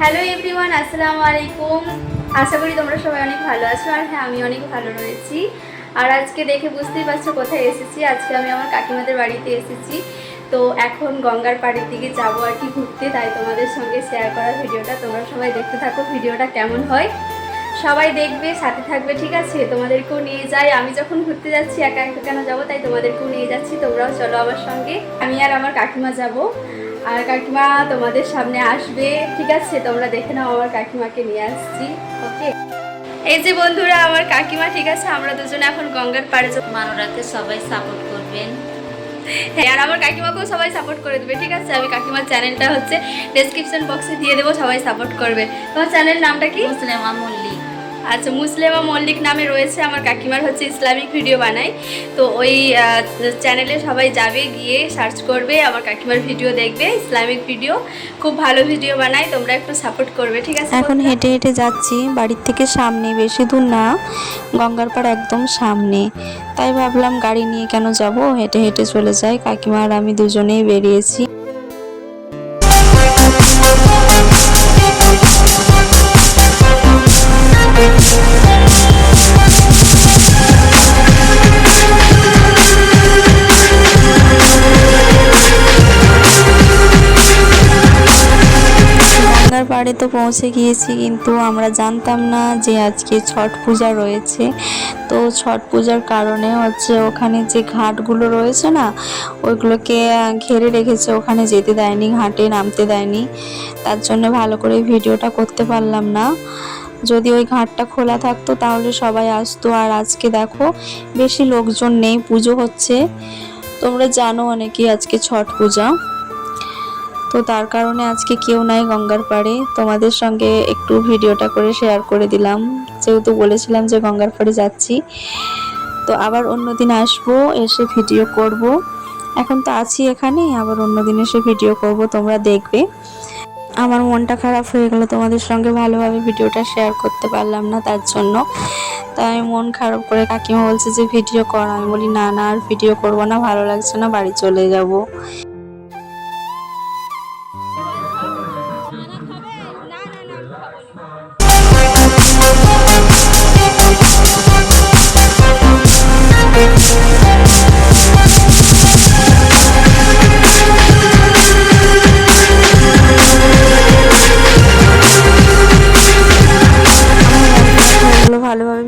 Hello everyone, আসসালামু আলাইকুম। আশা করি তোমরা সবাই অনেক ভালো আছো আর হ্যাঁ আমি অনেক ভালো রয়েছি। আর আজকে দেখে বুঝতেই পারছ কোথায় এসেছি। আজকে আমি আমার কাকিমাদের বাড়িতে এসেছি। তো এখন গঙ্গার পাড়ের দিকে যাব আর কি ঘুরতে, তাই তোমাদের সঙ্গে শেয়ার করা ভিডিওটা। তোমরা সবাই দেখতে থাকো ভিডিওটা কেমন হয়। সবাই দেখবে, সাথে থাকবে, ঠিক আছে? তোমাদেরকেও নিয়ে যাই আমি যখন ঘুরতে যাচ্ছি, একা একা কেন যাব? তাই তোমাদেরকেও নিয়ে যাচ্ছি। তোমরাও চলো আমার সঙ্গে। আমি আর আমার কাকিমা যাব। আর কাকিমা তোমাদের সামনে আসবে। ঠিক আছে তোমরা দেখে নাও আমার কাকিমাকে নিয়ে আসছি। ওকে? এই যে বন্ধুরা আমার কাকিমা ঠিক আছে? আমরা দুজনে এখন গঙ্গার পাড়ে যাব মানুরাকে সবাই সাপোর্ট করবেন। হ্যাঁ আর আমার কাকিমাকেও সবাই সাপোর্ট করে দেবে ঠিক আছে? আমি কাকিমার চ্যানেলটা হচ্ছে ডেসক্রিপশন বক্সে দিয়ে দেবো সবাই সাপোর্ট করবে। তোমার চ্যানেল নামটা কি? মুসলিমা মল্লিক। আচ্ছা মুসলেমা মল্লিক নামে রয়েছে আমার কাকিমার হচ্ছে ইসলামিক ভিডিও বানাই। তো ওই চ্যানেলে সবাই যাবে গিয়ে সার্চ করবে আমার কাকিমার ভিডিও দেখবে ইসলামিক ভিডিও। খুব ভালো ভিডিও বানায় তোমরা একটু সাপোর্ট করবে ঠিক আছে এখন হেঁটে হেঁটে যাচ্ছি বাড়ির থেকে সামনে বেশি দূর না গঙ্গার পাড় একদম সামনে। তাই ভাবলাম গাড়ি নিয়ে কেন যাব? হেঁটে হেঁটে চলে যাই কাকিমা আর আমি দুজনেই বেরিয়েছি। গঙ্গার তো পৌঁছে গিয়েছি, কিন্তু আমরা জানতাম না যে আজকে ছট পূজা রয়েছে। তো ছট পূজার কারণে হচ্ছে ওখানে যে ঘাটগুলো রয়েছে না, ওইগুলোকে ঘেরে রেখেছে। ওখানে যেতে দেয়নি, ঘাটে নামতে দেয়নি। তার জন্য ভালো করে ভিডিওটা করতে পারলাম না। যদি ওই ঘাটটা খোলা থাকতো তাহলে সবাই আসতো। আর আজকে দেখো, বেশি লোকজন নেই, পুজো হচ্ছে। তোমরা জানো অনেকেই আজকে ছট পূজা। তো তার কারণে আজকে কেউ নাই গঙ্গার পাড়ে। তোমাদের সঙ্গে একটু ভিডিওটা করে শেয়ার করে দিলাম। যেহেতু বলেছিলাম যে গঙ্গার পাড়ে যাচ্ছি। তো আবার অন্যদিন আসব, এসে ভিডিও করব। এখন তো আছি এখানে, আবার অন্যদিন এসে ভিডিও করব, তোমরা দেখবে। আমার মনটা খারাপ হয়ে গেল, তোমাদের সঙ্গে ভালোভাবে ভিডিওটা শেয়ার করতে পারলাম না তার জন্য। তাই মন খারাপ করে কাকিমা বলছে যে, ভিডিও কর। আমি বলি, না না, আর ভিডিও করব না, ভালো লাগছে না, বাড়ি চলে যাব। Next time.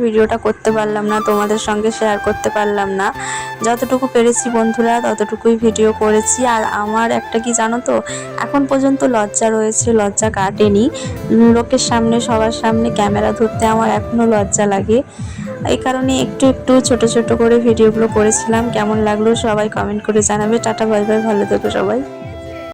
ভিডিওটা করতে পারলাম না, তোমাদের সঙ্গে শেয়ার করতে পারলাম না। যতটুকু পেরেছি বন্ধুরা, ততটুকুই ভিডিও করেছি। আর আমার একটা কি জানো তো, এখন পর্যন্ত লজ্জা রয়েছে, লজ্জা কাটেনি। লোকের সামনে, সবার সামনে ক্যামেরা ধরতে আমার এখনও লজ্জা লাগে। এই কারণে একটু একটু ছোট ছোট করে ভিডিওগুলো করেছিলাম। কেমন লাগল সবাই কমেন্ট করে জানাবে। টাটা বাই বাই ভালো থেকো সবাই।